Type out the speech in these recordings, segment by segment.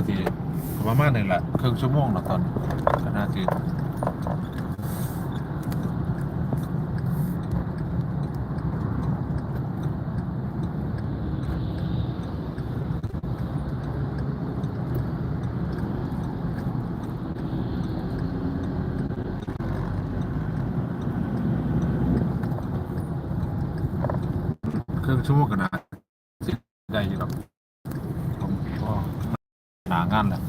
ก็สิประมาณนึงแหละครึ่งชั่วโมงล้วตอนก็น่าสิครึ่งชั่วโมงก็น่าสิได้อยู่หรอกผมก็ หนางานะ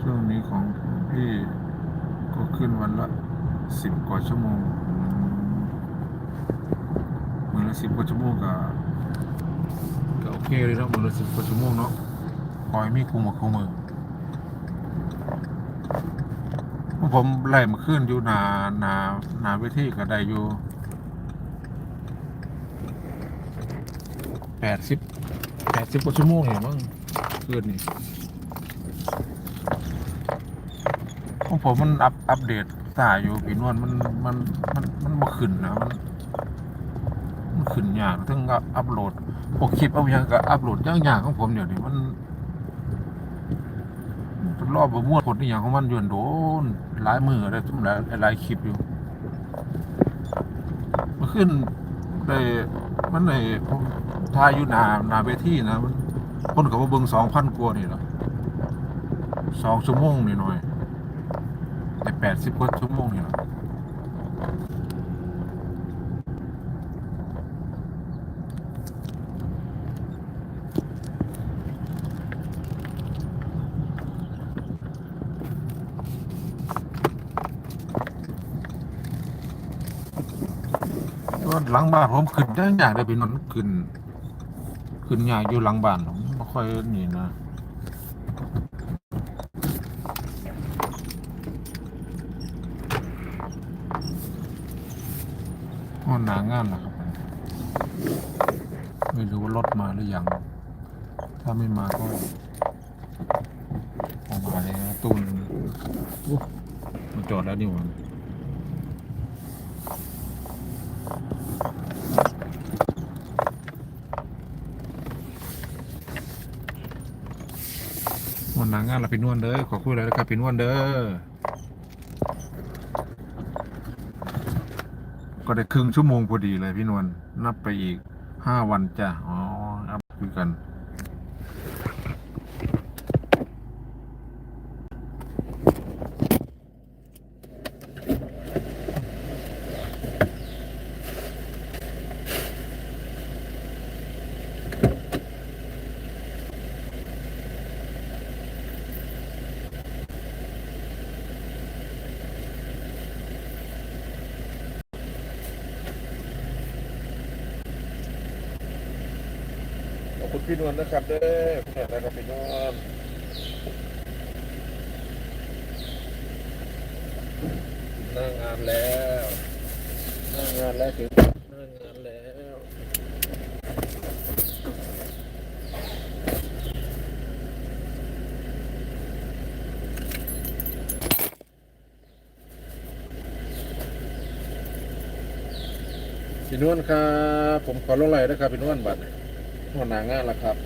ช่วงนี้ของพี่ก็ขึ้นวันละสิบกว่าชั่วโมง มือละสิบกว่าชั่วโมงก็ก็โอเคเลยเนาะมือละสิบกว่าชั่วโมงเนาะคอยมีคุมกับคุมมือผมไล่มาขึ้นอยู่หนาหนาหนาเวทีก็ได้อยู่แปดสิบแปดสิบกว่าชั่วโมงเห็นมั้งขึ้นนี่ของผมมันอัปอัปเดตสายอยู่พี่นวลมันมันมันมันบ่ขึ้นนะมัน ขึ้นยากถึงก็อัปโหลดพวกคลิปเอาอย่างก็อัปโหลดยากของผมเดี๋ยวนี้มันรอบบมั่วผลอย่างของมันยู่โดนหลายมือได้ทุกหลายหลายคลิปอยู่มันขึ้นได้มันในผมทายอยู่นานาเวทีนะมันคนก็มาเบิ่ง2,000กว่านี่ล่ะสองชั่วโมงนี่หน่อยแต่แปดสิบกว่าชั่วโมงนี่หรอ หลังบ้านผมขึ้นได้ยากเลยพี่นนท์ขึ้น ขึ้นยากอยู่หลังบ้านผมไม่ค่อยนี่นะอ๋อหนางานเหรอครับไม่รู้ว่ารถมาหรือยัง ถ้าไม่มาก็ออกมาแล้วตูนมันจอดแล้วนี่หว่า นนางานเราไปนวดเด้อขอคุยอะไรนะครับไปนวดเด้อก็ได้ครึ่งชั่วโมงพอดีเลยพี่นวลนับไปอีกห้าวันจ้ะอ๋ออัพคุยกัน อบคุณพี่นวลนะครับเด้อแม่นะครับพี่นวลหน้างานแล้วหน้างานแล้วถึงหน้างานแล้วพี่นวลครับ ผมขอลงไลน์นะครับพี่นวลบัตร หัวหน้างานแล้วครับ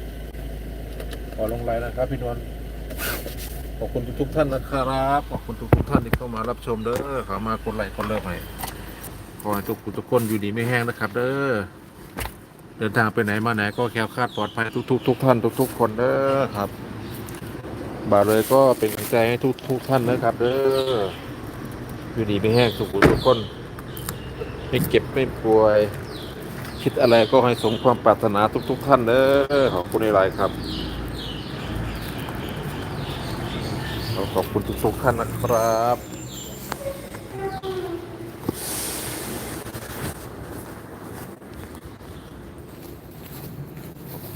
ขอลงไลน์นะครับ พี่นวลขอบคุณทุกๆท่านนะครับ ขอบคุณทุกๆท่านที่เข้ามารับชมเด้อขอมากดไลค์กดเลิฟให้ขอให้ทุกคนทุกคนอยู่ดีไม่แห้งนะครับ เด้อเดินทางไปไหนมาไหนก็แคล้วคลาดปลอดภัยทุกๆทุกท่านทุก ๆ คนเด้อครับบาเลยก็เป็นกำลังใจให้ทุกๆท่านนะครับเด้ออยู่ดีไม่แห้งทุกคนทุกคน ไม่เก็บไม่ป่วย คิดอะไรก็ให้สมความปรารถนาทุก ๆ ท่านเด้อขอบคุณในไลน์ครับ ขอบคุณทุกๆท่านนะครับ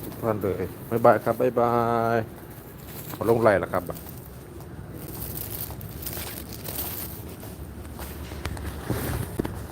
ทุกท่านเลยบ๊ายบายครับบ๊ายบายขอลงไลน์แล้วครับ